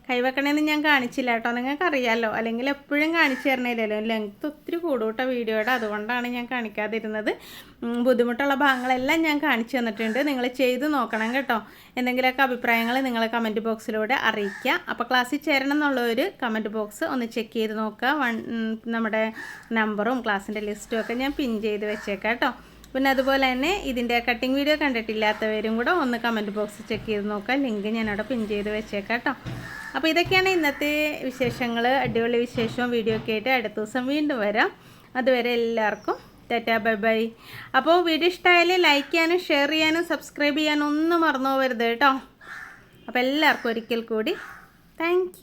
കൈവെക്കണേന്ന് ഞാൻ കാണിച്ചില്ല കേട്ടോ. നിങ്ങൾക്ക് അറിയാമല്ലോ അല്ലെങ്കിൽ എപ്പോഴും കാണിച്ചു തരണേലല്ലോ. ലെങ്ത് ഒത്തിരി കൂടുകൂട്ട കേട്ടോ വീഡിയോയുടെ. അതുകൊണ്ടാണ് ഞാൻ കാണിക്കാതിരുന്നത്. ബുദ്ധിമുട്ടുള്ള ഭാഗങ്ങളെല്ലാം ഞാൻ കാണിച്ചു തന്നിട്ടുണ്ട്. നിങ്ങൾ ചെയ്ത് നോക്കണം കേട്ടോ. എന്തെങ്കിലുമൊക്കെ അഭിപ്രായങ്ങൾ നിങ്ങൾ കമന്റ് ബോക്സിലൂടെ അറിയിക്കുക. അപ്പോൾ ക്ലാസ്സിൽ ചേരണം എന്നുള്ളൊരു കമന്റ് ബോക്സ് ഒന്ന് ചെക്ക് ചെയ്ത് നോക്കുക. വൺ നമ്മുടെ നമ്പറും ക്ലാസ്സിന്റെ ലിസ്റ്റും ഒക്കെ ഞാൻ പിൻ ചെയ്ത് വെച്ചേക്കാം കേട്ടോ. പിന്നെ അതുപോലെ തന്നെ ഇതിന്റെ കട്ടിങ് വീഡിയോ കണ്ടിട്ടില്ലാത്തവരും കൂടെ ഒന്ന് കമന്റ് ബോക്സ് ചെക്ക് ചെയ്ത് നോക്കാം. ലിങ്ക് ഞാനവിടെ പിൻ ചെയ്ത് വെച്ചേക്കാം കേട്ടോ അപ്പോൾ ഇതൊക്കെയാണ് ഇന്നത്തെ വിശേഷങ്ങൾ അടിപൊളി വിശേഷവും വീഡിയോ ഒക്കെ ആയിട്ട് അടുത്ത ദിവസം വീണ്ടും വരാം. അതുവരെ എല്ലാവർക്കും ടാറ്റാ ബൈ ബൈ. അപ്പോൾ വീഡിയോ ഇഷ്ടമായാൽ ലൈക്ക് ചെയ്യാനും ഷെയർ ചെയ്യാനും സബ്സ്ക്രൈബ് ചെയ്യാനും ഒന്നും മറന്നു പോകരുത് കേട്ടോ അപ്പോൾ എല്ലാവർക്കും ഒരിക്കൽ കൂടി താങ്ക്